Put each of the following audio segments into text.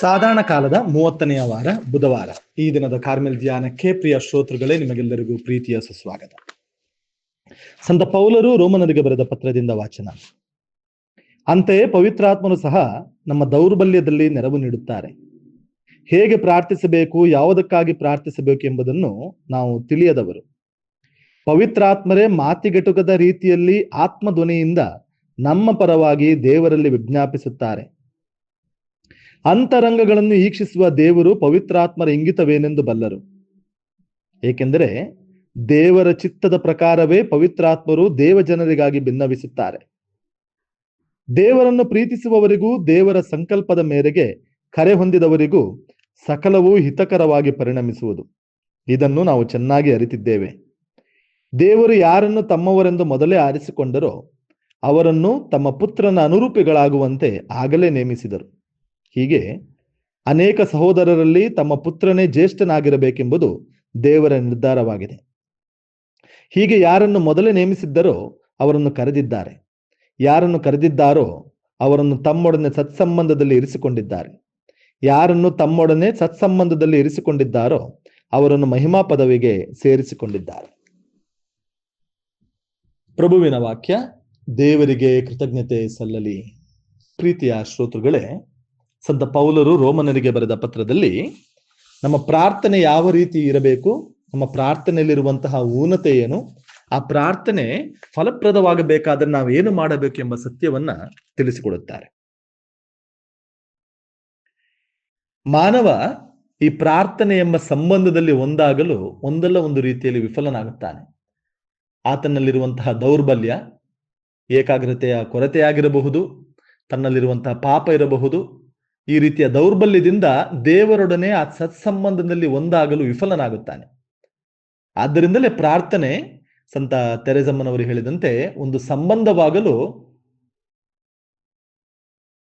ಸಾಧಾರಣ ಕಾಲದ ಮೂವತ್ತನೆಯ ವಾರ, ಬುಧವಾರ. ಈ ದಿನದ ಕಾರ್ಮೆಲ್ ಧ್ಯಾನಕ್ಕೆ ಪ್ರಿಯ ಶ್ರೋತೃಗಳೇ, ನಿಮಗೆಲ್ಲರಿಗೂ ಪ್ರೀತಿಯ ಸುಸ್ವಾಗತ. ಸಂತ ಪೌಲರು ರೋಮನರಿಗೆ ಬರೆದ ಪತ್ರದಿಂದ ವಾಚನ. ಅಂತೆಯೇ ಪವಿತ್ರಾತ್ಮನು ಸಹ ನಮ್ಮ ದೌರ್ಬಲ್ಯದಲ್ಲಿ ನೆರವು ನೀಡುತ್ತಾರೆ. ಹೇಗೆ ಪ್ರಾರ್ಥಿಸಬೇಕು, ಯಾವುದಕ್ಕಾಗಿ ಪ್ರಾರ್ಥಿಸಬೇಕು ಎಂಬುದನ್ನು ನಾವು ತಿಳಿಯದವರು. ಪವಿತ್ರಾತ್ಮರೇ ಮಾತಿಗೆಟುಕದ ರೀತಿಯಲ್ಲಿ ಆತ್ಮಧ್ವನಿಯಿಂದ ನಮ್ಮ ಪರವಾಗಿ ದೇವರಲ್ಲಿ ವಿಜ್ಞಾಪಿಸುತ್ತಾರೆ. ಅಂತರಂಗಗಳನ್ನು ಈಕ್ಷಿಸುವ ದೇವರು ಪವಿತ್ರಾತ್ಮರ ಇಂಗಿತವೇನೆಂದು ಬಲ್ಲರು. ಏಕೆಂದರೆ ದೇವರ ಚಿತ್ತದ ಪ್ರಕಾರವೇ ಪವಿತ್ರಾತ್ಮರು ದೇವ ಜನರಿಗಾಗಿ ಭಿನ್ನವಿಸುತ್ತಾರೆ. ದೇವರನ್ನು ಪ್ರೀತಿಸುವವರಿಗೂ ದೇವರ ಸಂಕಲ್ಪದ ಮೇರೆಗೆ ಕರೆ ಹೊಂದಿದವರಿಗೂ ಸಕಲವೂ ಹಿತಕರವಾಗಿ ಪರಿಣಮಿಸುವುದು. ಇದನ್ನು ನಾವು ಚೆನ್ನಾಗಿ ಅರಿತಿದ್ದೇವೆ. ದೇವರು ಯಾರನ್ನು ತಮ್ಮವರೆಂದು ಮೊದಲೇ ಆರಿಸಿಕೊಂಡರೋ ಅವರನ್ನು ತಮ್ಮ ಪುತ್ರನ ಅನುರೂಪಿಗಳಾಗುವಂತೆ ಆಗಲೇ ನೇಮಿಸಿದರು. ಹೀಗೆ ಅನೇಕ ಸಹೋದರರಲ್ಲಿ ತಮ್ಮ ಪುತ್ರನೇ ಜ್ಯೇಷ್ಠನಾಗಿರಬೇಕೆಂಬುದು ದೇವರ ನಿರ್ಧಾರವಾಗಿದೆ. ಹೀಗೆ ಯಾರನ್ನು ಮೊದಲೇ ನೇಮಿಸಿದ್ದರೋ ಅವರನ್ನು ಕರೆದಿದ್ದಾರೆ. ಯಾರನ್ನು ಕರೆದಿದ್ದಾರೋ ಅವರನ್ನು ತಮ್ಮೊಡನೆ ಸತ್ಸಂಬಂಧದಲ್ಲಿ ಇರಿಸಿಕೊಂಡಿದ್ದಾರೆ. ಯಾರನ್ನು ತಮ್ಮೊಡನೆ ಸತ್ಸಂಬಂಧದಲ್ಲಿ ಇರಿಸಿಕೊಂಡಿದ್ದಾರೋ ಅವರನ್ನು ಮಹಿಮಾ ಪದವಿಗೆ ಸೇರಿಸಿಕೊಂಡಿದ್ದಾರೆ. ಪ್ರಭುವಿನ ವಾಕ್ಯ, ದೇವರಿಗೆ ಕೃತಜ್ಞತೆ ಸಲ್ಲಲಿ. ಪ್ರೀತಿಯ ಶ್ರೋತೃಗಳೇ ಸಂತ ಪೌಲರು ರೋಮನರಿಗೆ ಬರೆದ ಪತ್ರದಲ್ಲಿ ನಮ್ಮ ಪ್ರಾರ್ಥನೆ ಯಾವ ರೀತಿ ಇರಬೇಕು, ನಮ್ಮ ಪ್ರಾರ್ಥನೆಯಲ್ಲಿರುವಂತಹ ಊನತೆ ಏನು, ಆ ಪ್ರಾರ್ಥನೆ ಫಲಪ್ರದವಾಗಬೇಕಾದ್ರೆ ನಾವೇನು ಮಾಡಬೇಕು ಎಂಬ ಸತ್ಯವನ್ನ ತಿಳಿಸಿಕೊಡುತ್ತಾರೆ. ಮಾನವ ಈ ಪ್ರಾರ್ಥನೆ ಎಂಬ ಸಂಬಂಧದಲ್ಲಿ ಒಂದಾಗಲು ಒಂದಲ್ಲ ಒಂದು ರೀತಿಯಲ್ಲಿ ವಿಫಲನಾಗುತ್ತಾನೆ. ಆತನಲ್ಲಿರುವಂತಹ ದೌರ್ಬಲ್ಯ, ಏಕಾಗ್ರತೆಯ ಕೊರತೆಯಾಗಿರಬಹುದು, ತನ್ನಲ್ಲಿರುವಂತಹ ಪಾಪ ಇರಬಹುದು ಈ ರೀತಿಯ ದೌರ್ಬಲ್ಯದಿಂದ ದೇವರೊಡನೆ ಆ ಸತ್ಸಂಬಂಧದಲ್ಲಿ ಒಂದಾಗಲು ವಿಫಲನಾಗುತ್ತಾನೆ. ಆದ್ದರಿಂದಲೇ ಪ್ರಾರ್ಥನೆ ಸಂತ ತೆರೆಸಮ್ಮನವರು ಹೇಳಿದಂತೆ ಒಂದು ಸಂಬಂಧವಾಗಲು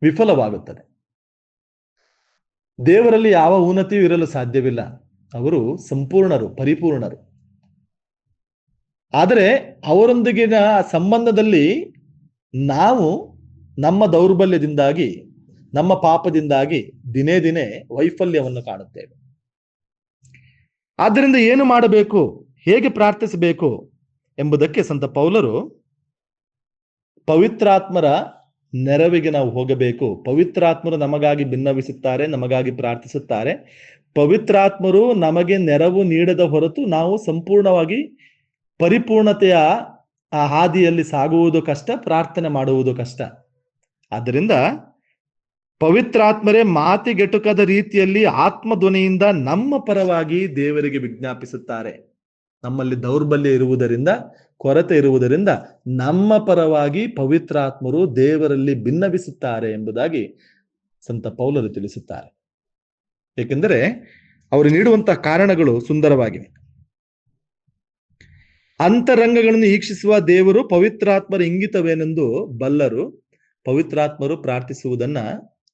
ವಿಫಲವಾಗುತ್ತದೆ. ದೇವರಲ್ಲಿ ಯಾವ ಉನ್ನತಿಯೂ ಇರಲು ಸಾಧ್ಯವಿಲ್ಲ. ಅವರು ಸಂಪೂರ್ಣರು, ಪರಿಪೂರ್ಣರು. ಆದರೆ ಅವರೊಂದಿಗಿನ ಸಂಬಂಧದಲ್ಲಿ ನಾವು ನಮ್ಮ ದೌರ್ಬಲ್ಯದಿಂದಾಗಿ ನಮ್ಮ ಪಾಪದಿಂದಾಗಿ ದಿನೇ ದಿನೇ ವೈಫಲ್ಯವನ್ನು ಕಾಣುತ್ತೇವೆ. ಆದ್ದರಿಂದ ಏನು ಮಾಡಬೇಕು? ಹೇಗೆ ಪ್ರಾರ್ಥಿಸಬೇಕು? ಎಂಬುದಕ್ಕೆ ಸಂತ ಪೌಲರು ಪವಿತ್ರಾತ್ಮರ ನೆರವಿಗೆ ನಾವು ಹೋಗಬೇಕು. ಪವಿತ್ರಾತ್ಮರು ನಮಗಾಗಿ ಭಿನ್ನವಿಸುತ್ತಾರೆ ನಮಗಾಗಿ ಪ್ರಾರ್ಥಿಸುತ್ತಾರೆ. ಪವಿತ್ರಾತ್ಮರು ನಮಗೆ ನೆರವು ನೀಡದ ಹೊರತು ನಾವು ಸಂಪೂರ್ಣವಾಗಿ ಪರಿಪೂರ್ಣತೆಯ ಆ ಹಾದಿಯಲ್ಲಿ ಸಾಗುವುದು ಕಷ್ಟ, ಪ್ರಾರ್ಥನೆ ಮಾಡುವುದು ಕಷ್ಟ. ಆದ್ದರಿಂದ ಪವಿತ್ರಾತ್ಮರೇ ಮಾತಿಗೆಟುಕದ ರೀತಿಯಲ್ಲಿ ಆತ್ಮಧ್ವನಿಯಿಂದ ನಮ್ಮ ಪರವಾಗಿ ದೇವರಿಗೆ ವಿಜ್ಞಾಪಿಸುತ್ತಾರೆ. ನಮ್ಮಲ್ಲಿ ದೌರ್ಬಲ್ಯ ಇರುವುದರಿಂದ, ಕೊರತೆ ಇರುವುದರಿಂದ ನಮ್ಮ ಪರವಾಗಿ ಪವಿತ್ರಾತ್ಮರು ದೇವರಲ್ಲಿ ಭಿನ್ನವಿಸುತ್ತಾರೆ ಎಂಬುದಾಗಿ ಸಂತ ಪೌಲರು ತಿಳಿಸುತ್ತಾರೆ. ಏಕೆಂದರೆ ಅವರು ನೀಡುವಂತಹ ಕಾರಣಗಳು ಸುಂದರವಾಗಿವೆ. ಅಂತರಂಗಗಳನ್ನು ಈಕ್ಷಿಸುವ ದೇವರು ಪವಿತ್ರಾತ್ಮರ ಇಂಗಿತವೇನೆಂದು ಬಲ್ಲರು ಪವಿತ್ರಾತ್ಮರು ಪ್ರಾರ್ಥಿಸುವುದನ್ನ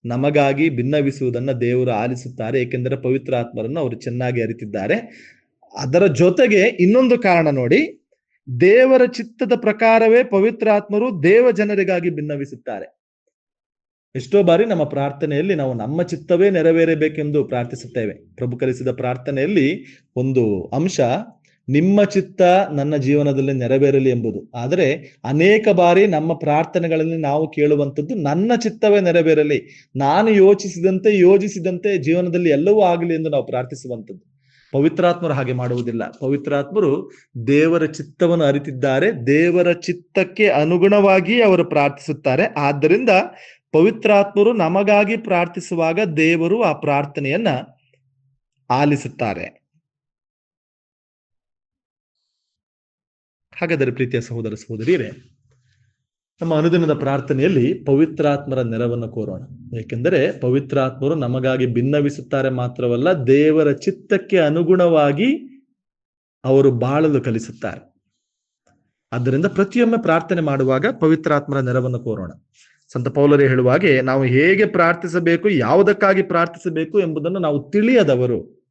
ನಮಗಾಗಿ ಭಿನ್ನವಿಸುವುದನ್ನ ದೇವರು ಆಲಿಸುತ್ತಾರೆ, ಏಕೆಂದರೆ ಪವಿತ್ರಾತ್ಮರನ್ನು ಅವರು ಚೆನ್ನಾಗಿ ಅರಿತಿದ್ದಾರೆ. ಅದರ ಜೊತೆಗೆ ಇನ್ನೊಂದು ಕಾರಣ ನೋಡಿ, ದೇವರ ಚಿತ್ತದ ಪ್ರಕಾರವೇ ಪವಿತ್ರಾತ್ಮರು ದೇವ ಜನರಿಗಾಗಿ ಭಿನ್ನವಿಸುತ್ತಾರೆ. ಎಷ್ಟೋ ಬಾರಿ ನಮ್ಮ ಪ್ರಾರ್ಥನೆಯಲ್ಲಿ ನಾವು ನಮ್ಮ ಚಿತ್ತವೇ ನೆರವೇರಬೇಕೆಂದು ಪ್ರಾರ್ಥಿಸುತ್ತೇವೆ. ಪ್ರಭು ಕಲಿಸಿದ ಪ್ರಾರ್ಥನೆಯಲ್ಲಿ ಒಂದು ಅಂಶ ನಿಮ್ಮ ಚಿತ್ತ ನನ್ನ ಜೀವನದಲ್ಲಿ ನೆರವೇರಲಿ ಎಂಬುದು. ಆದರೆ ಅನೇಕ ಬಾರಿ ನಮ್ಮ ಪ್ರಾರ್ಥನೆಗಳಲ್ಲಿ ನಾವು ಕೇಳುವಂಥದ್ದು ನನ್ನ ಚಿತ್ತವೇ ನೆರವೇರಲಿ. ನಾನು ಯೋಚಿಸಿದಂತೆ ಯೋಜಿಸಿದಂತೆ ಜೀವನದಲ್ಲಿ ಎಲ್ಲವೂ ಆಗಲಿ ಎಂದು ನಾವು ಪ್ರಾರ್ಥಿಸುವಂಥದ್ದು. ಪವಿತ್ರಾತ್ಮರು ಹಾಗೆ ಮಾಡುವುದಿಲ್ಲ. ಪವಿತ್ರಾತ್ಮರು ದೇವರ ಚಿತ್ತವನ್ನು ಅರಿತಿದ್ದಾರೆ. ದೇವರ ಚಿತ್ತಕ್ಕೆ ಅನುಗುಣವಾಗಿ ಅವರು ಪ್ರಾರ್ಥಿಸುತ್ತಾರೆ. ಆದ್ದರಿಂದ ಪವಿತ್ರಾತ್ಮರು ನಮಗಾಗಿ ಪ್ರಾರ್ಥಿಸುವಾಗ ದೇವರು ಆ ಪ್ರಾರ್ಥನೆಯನ್ನ ಆಲಿಸುತ್ತಾರೆ. ಹಾಗಾದರೆ ಪ್ರೀತಿಯ ಸಹೋದರ ಸಹೋದರಿಯರೇ, ನಮ್ಮ ಅನುದಿನದ ಪ್ರಾರ್ಥನೆಯಲ್ಲಿ ಪವಿತ್ರಾತ್ಮರ ನೆರವನ್ನು ಕೋರೋಣ. ಏಕೆಂದರೆ ಪವಿತ್ರಾತ್ಮರು ನಮಗಾಗಿ ಭಿನ್ನವಿಸುತ್ತಾರೆ ಮಾತ್ರವಲ್ಲ, ದೇವರ ಚಿತ್ತಕ್ಕೆ ಅನುಗುಣವಾಗಿ ಅವರು ಬಾಳಲು ಕಲಿಸುತ್ತಾರೆ. ಆದ್ದರಿಂದ ಪ್ರತಿಯೊಮ್ಮೆ ಪ್ರಾರ್ಥನೆ ಮಾಡುವಾಗ ಪವಿತ್ರಾತ್ಮರ ನೆರವನ್ನು ಕೋರೋಣ. ಸಂತ ಪೌಲರೇ ಹೇಳುವ ಹಾಗೆ, ನಾವು ಹೇಗೆ ಪ್ರಾರ್ಥಿಸಬೇಕು, ಯಾವುದಕ್ಕಾಗಿ ಪ್ರಾರ್ಥಿಸಬೇಕು ಎಂಬುದನ್ನು ನಾವು ತಿಳಿಯದವರು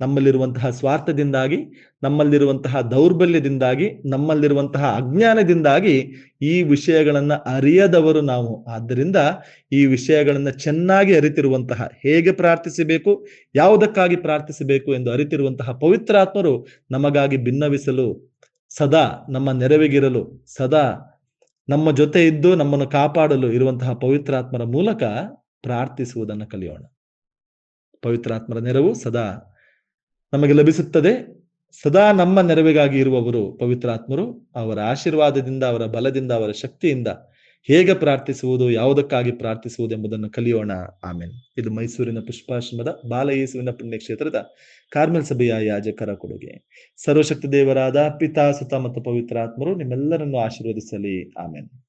ನಮ್ಮಲ್ಲಿರುವಂತಹ ಸ್ವಾರ್ಥದಿಂದಾಗಿ, ನಮ್ಮಲ್ಲಿರುವಂತಹ ದೌರ್ಬಲ್ಯದಿಂದಾಗಿ, ನಮ್ಮಲ್ಲಿರುವಂತಹ ಅಜ್ಞಾನದಿಂದಾಗಿ ಈ ವಿಷಯಗಳನ್ನ ಅರಿಯದವರು ನಾವು. ಆದ್ದರಿಂದ ಈ ವಿಷಯಗಳನ್ನ ಚೆನ್ನಾಗಿ ಅರಿತಿರುವಂತಹ ಹೇಗೆ ಪ್ರಾರ್ಥಿಸಬೇಕು, ಯಾವುದಕ್ಕಾಗಿ ಪ್ರಾರ್ಥಿಸಬೇಕು ಎಂದು ಅರಿತಿರುವಂತಹ ಪವಿತ್ರಾತ್ಮರು ನಮಗಾಗಿ ಭಿನ್ನವಿಸಲು ಸದಾ ನಮ್ಮ ನೆರವಿಗಿರಲು, ಸದಾ ನಮ್ಮ ಜೊತೆ ಇದ್ದು ನಮ್ಮನ್ನು ಕಾಪಾಡಲು ಇರುವಂತಹ ಪವಿತ್ರಾತ್ಮರ ಮೂಲಕ ಪ್ರಾರ್ಥಿಸುವುದನ್ನು ಕಲಿಯೋಣ. ಪವಿತ್ರಾತ್ಮರ ನೆರವು ಸದಾ ನಮಗೆ ಲಭಿಸುತ್ತದೆ. ಸದಾ ನಮ್ಮ ನೆರವಿಗಾಗಿ ಇರುವವರು ಪವಿತ್ರಾತ್ಮರು. ಅವರ ಆಶೀರ್ವಾದದಿಂದ, ಅವರ ಬಲದಿಂದ, ಅವರ ಶಕ್ತಿಯಿಂದ ಹೇಗೆ ಪ್ರಾರ್ಥಿಸುವುದು, ಯಾವುದಕ್ಕಾಗಿ ಪ್ರಾರ್ಥಿಸುವುದು ಎಂಬುದನ್ನು ಕಲಿಯೋಣ. ಆಮೇಲೆ ಇದು ಮೈಸೂರಿನ ಪುಷ್ಪಾಶ್ರಮದ ಬಾಲಯೇಸುವಿನ ಪುಣ್ಯಕ್ಷೇತ್ರದ ಕಾರ್ಮೆಲ್ ಸಭೆಯ ಯಾಜಕರ ಕೊಡುಗೆ. ಸರ್ವಶಕ್ತಿ ದೇವರಾದ ಪಿತಾ ಸುತ ಮತ್ತು ಪವಿತ್ರಾತ್ಮರು ನಿಮ್ಮೆಲ್ಲರನ್ನು ಆಶೀರ್ವದಿಸಲಿ. ಆಮೇಲೆ